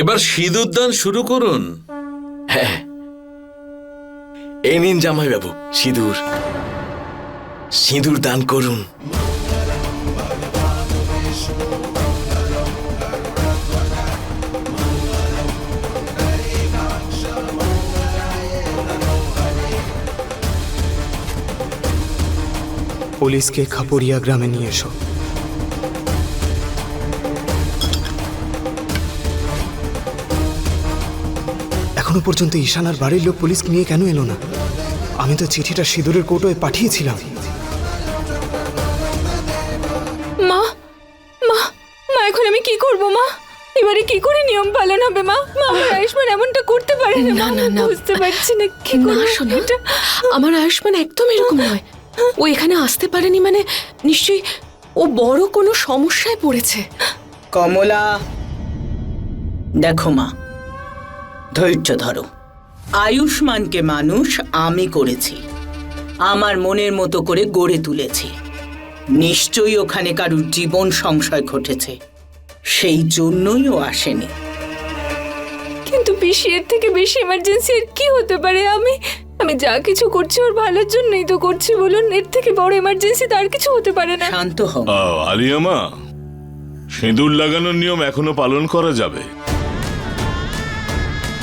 এবার সিঁদুর দান শুরু করুন। হ্যাঁ। এই নিন জামাই বাবু সিঁদুর। সিঁদুর দান করুন। পুলিশকে খাপুরিয়া গ্রামে নিয়ে এসো। এখনও পর্যন্ত ঈশানার বাড়ির লোক পুলিশ নিয়ে কেন এলো না? আমি তো চিঠিটা সিঁদুরের কৌটোয় পাঠিয়েছিলাম। মা মা মা এখন আমি কি করব মা? এবারে কি করে নিয়ম পালন হবে মা? মা আমার আয়ুষ্মান এমনটা করতে পারে না না, না, না। বুঝতে পারছি না কি করব শোনো আমার আয়ুষ্মান একদম এরকম নয়। ও এখানে আসতে পারেনি মানে নিশ্চয়ই ও বড় কোনো সমস্যায় পড়েছে। কমলা। দেখো মা ধৈর্য ধরো। আয়ুষ্মানকে মানুষ আমি করেছি। আমার মনের মতো করে গড়ে তুলেছি। নিশ্চয়ই ওখানে কারুর জীবন সংশয় ঘটেছে। সেই জন্যই ও আসেনি। কিন্তু পিসি এর থেকে বেশি এমার্জেন্সি এর কি হতে পারে? আমি আমি যা কিছু করছি ওর ভালোর জন্যই তো করছি বলুন। এর থেকে বড় এমার্জেন্সি তার কিছু হতে পারে না। শান্ত হও। আলিয়ামা সিঁদুর লাগানোর নিয়ম এখনও পালন করা যাবে।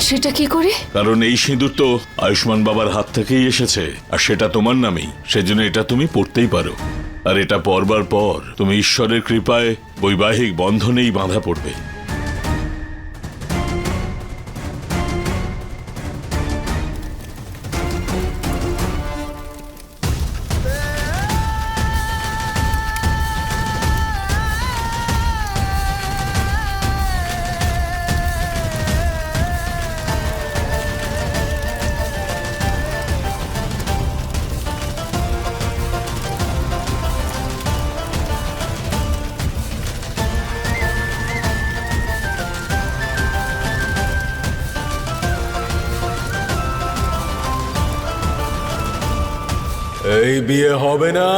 সেটা কি করে? কারণ এই সিঁদুর তো আয়ুষ্মান বাবার হাত থেকেই এসেছে, আর সেটা তোমার নামেই। সেজন্য এটা তুমি পড়তেই পারো। আর এটা পরবার পর তুমি ঈশ্বরের কৃপায় বৈবাহিক বন্ধনেই বাঁধা পড়বে। এই বিয়ে হবে না।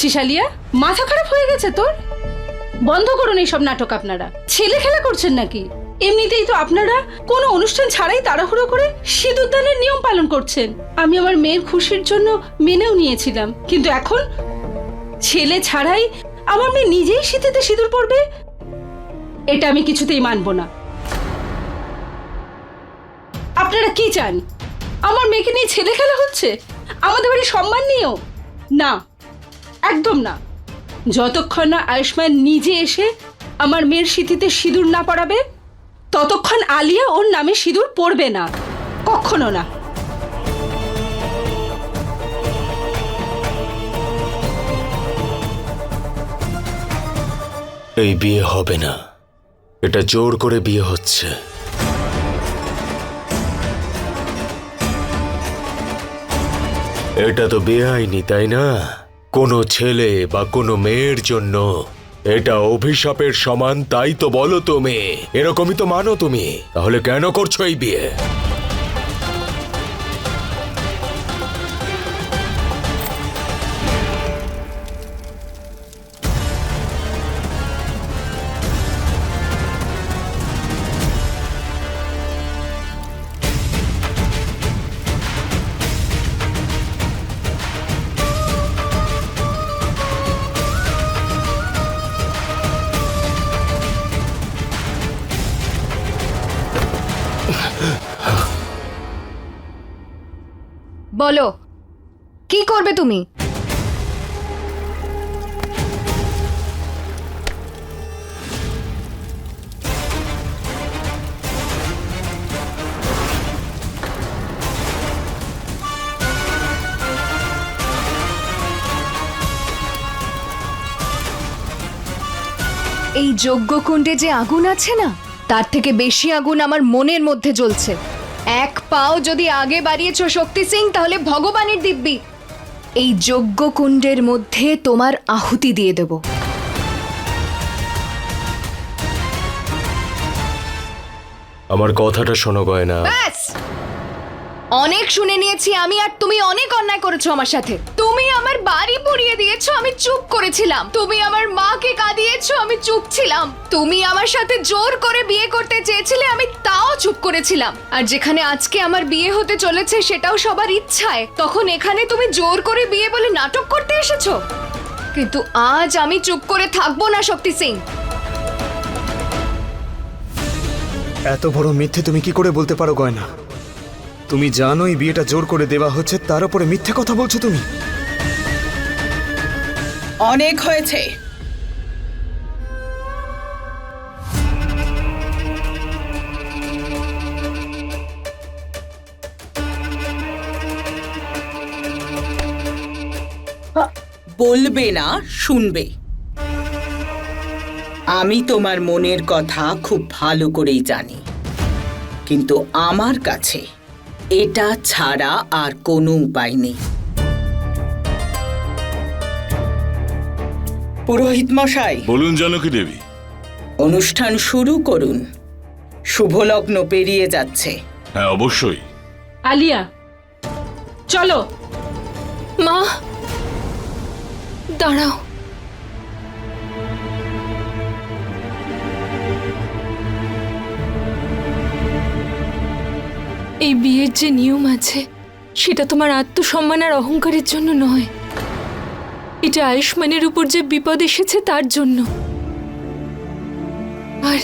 করছিস আলিয়া? মাথা খারাপ হয়ে গেছে তোর? বন্ধ করুন এইসব নাটক আপনারা। ছেলে খেলা করছেন নাকি? এমনিতেই তো আপনারা কোনো অনুষ্ঠান ছাড়াই তাড়াহুড়ো করে সিঁদুরদানের নিয়ম পালন করছেন। আমি আমার মেয়ের খুশির জন্য মেনেও নিয়েছিলাম। কিন্তু এখন ছেলে ছাড়াই আমার মেয়ে নিজেই শীতেতে সিঁদুর পড়বে এটা আমি কিছুতেই মানব না। আপনারা কি চান? আমার মেয়েকে নিয়ে ছেলে খেলা হচ্ছে? আমাদের বাড়ির সম্মান নিয়েও? না। একদম না। যতক্ষণ না আয়ুষ্মান নিজে এসে আমার মেয়ের স্মৃতিতে সিঁদুর না পড়াবে ততক্ষণ আলিয়া ওর নামে সিঁদুর পড়বে না। কখনো না। এই বিয়ে হবে না। এটা জোর করে বিয়ে হচ্ছে। এটা তো বেআইনি, তাই না? কোনো ছেলে বা কোনো মেয়ের জন্য এটা অভিশাপের সমান, তাই তো বলো তুমি। এরকমই তো মানো তুমি। তাহলে কেন করছ এই বিয়ে? বলো। কি করবে তুমি? এই যজ্ঞকুণ্ডে যে আগুন আছে না, তার থেকে বেশি আগুন আমার মনের মধ্যে জ্বলছে। এক পাও যদি আগে বাড়িয়েছ শক্তি সিং তাহলে ভগবানের দিব্যি। এই যজ্ঞ কুণ্ডের মধ্যে তোমার আহুতি দিয়ে দেব। আমার কথাটা শোনো গয়না। ব্যাস! অনেক শুনে নিয়েছি আমি আর তুমি অনেক অন্যায় করেছ আমার সাথে। তুমি আমার বাড়ি পুড়িয়ে দিয়েছ, আমি চুপ করেছিলাম। তুমি আমার মাকে কাঁদিয়েছো, আমি চুপ ছিলাম। তুমি আমার সাথে জোর করে বিয়ে করতে চেয়েছিলে, আমি তাও চুপ করেছিলাম। আর যেখানে আজকে আমার বিয়ে হতে চলেছে, সেটাও সবার ইচ্ছায়। তখন এখানে তুমি জোর করে বিয়ে বলে নাটক করতে এসেছ। কিন্তু আজ আমি চুপ করে থাকব না, শক্তি সিং। এত বড় মিথ্যে তুমি কি করে বলতে পারো, গয়না? তুমি জানো এই বিয়েটা জোর করে দেওয়া হচ্ছে, তার উপরে মিথ্যে কথা বলছো তুমি। অনেক হয়েছে। বলবে না, শুনবে। আমি তোমার মনের কথা খুব ভালো করেই জানি। কিন্তু আমার কাছে এটা ছাড়া আর কোনো উপায় নেই। পুরোহিত মশাই। বলুন জানকী দেবী। অনুষ্ঠান শুরু করুন। শুভলগ্ন পেরিয়ে যাচ্ছে। হ্যাঁ অবশ্যই। আলিয়া চলো। মা দাঁড়াও। এই বিয়ের যে নিয়ম আছে, সেটা তোমার আত্মসম্মান আর অহংকারের জন্য নয়। এটা আয়ুষ্মানের উপর যে বিপদ এসেছে, তার জন্য। আর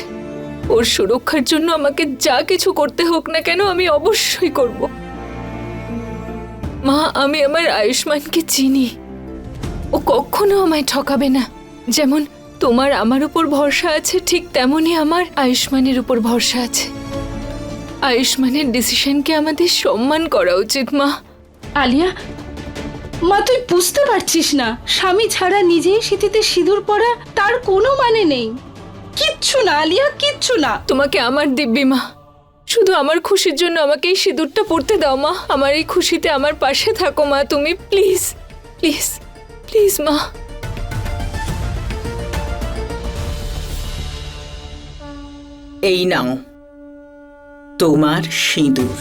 ওর সুরক্ষার জন্য আমাকে যা কিছু করতে হোক না কেন, আমি অবশ্যই করব। মা, আমি আমার আয়ুষ্মানকে চিনি। ও কখনো আমায় ঠকাবে না। যেমন তোমার আমার উপর ভরসা আছে, ঠিক তেমনই আমার আয়ুষ্মানের উপর ভরসা আছে। আয়ুষ্মানের ডিসিশনকে আমাদের সম্মান করা উচিত মা। আলিয়া মা তুই বুঝতে পারছিস না। স্বামী ছাড়া নিজেই স্মৃতিতে সিঁদুর পরা তার কোনো মানে নেই। কিচ্ছু না আলিয়া কিচ্ছু না। তোমাকে আমার দিব্যি মা। শুধু আমার খুশির জন্য আমাকে এই সিঁদুরটা পড়তে দাও মা। আমার এই খুশিতে আমার পাশে থাকো মা তুমি প্লিজ প্লিজ প্লিজ মা। এই নাও। তোমার সিঁদুর।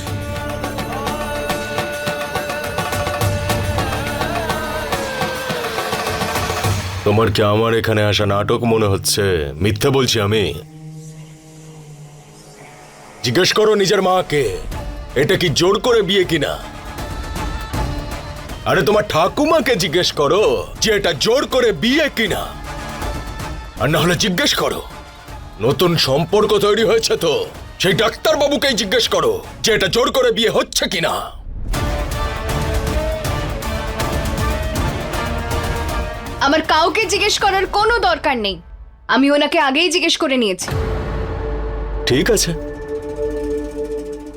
তোমার কি আমার এখানে আসা নাটক মনে হচ্ছে? মিথ্যে বলছি আমি। জিজ্ঞেস করো নিজের মাকে, এটা কি জোর করে বিয়ে কিনা? আরে তোমার ঠাকুমাকে জিজ্ঞেস করো যে এটা জোর করে বিয়ে কিনা। আর না হলে জিজ্ঞেস করো। নতুন সম্পর্ক তৈরি হয়েছে তো। সেই ডাক্তার বাবুকেই জিজ্ঞেস করো যে এটা জোর করে বিয়ে হচ্ছে কিনা। আমার কাউকে জিজ্ঞেস করার কোনো দরকার নেই। আমি ওনাকে আগেই জিজ্ঞেস করে নিয়েছি। ঠিক আছে।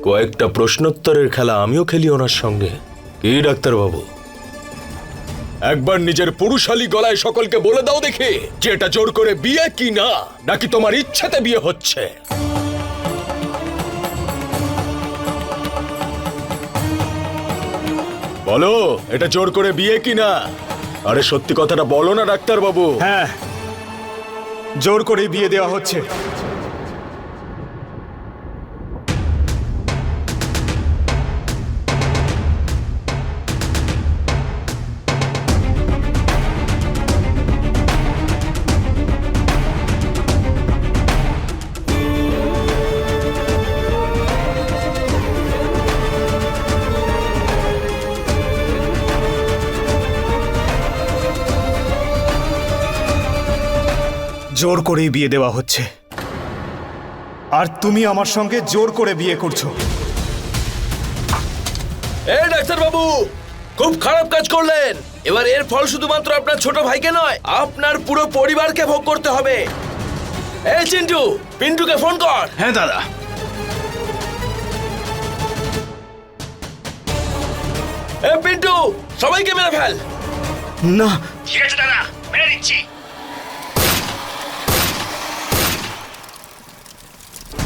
কয়েকটা প্রশ্নোত্তরের খেলা আমিও খেলি ওনার সঙ্গে। কি ডাক্তারবাবু? একবার নিজের পুরুষালী গলায় সকলকে বলে দাও দেখি যে এটা জোর করে বিয়ে কি না নাকি তোমার ইচ্ছাতে বিয়ে হচ্ছে। বলো, এটা জোর করে বিয়ে কিনা? আরে সত্যি কথাটা বলো না, ডাক্তারবাবু। হ্যাঁ জোর করে বিয়ে দেওয়া হচ্ছে। জোর করেই বিয়ে দেওয়া হচ্ছে। আর তুমি আমার সঙ্গে জোর করে বিয়ে করছ। এই ডাক্তার বাবু খুব খারাপ কাজ করলেন। এবার এর ফল শুধুমাত্র আপনার ছোট ভাইকে নয় আপনার পুরো পরিবারকে ভোগ করতে হবে। এই চিন্টু পিন্টুকে ফোন কর। হ্যাঁ দাদা। এ পিন্টু সবাইকে মেরে ফেল। না। ঠিক আছে দাদা মেরে দিচ্ছি।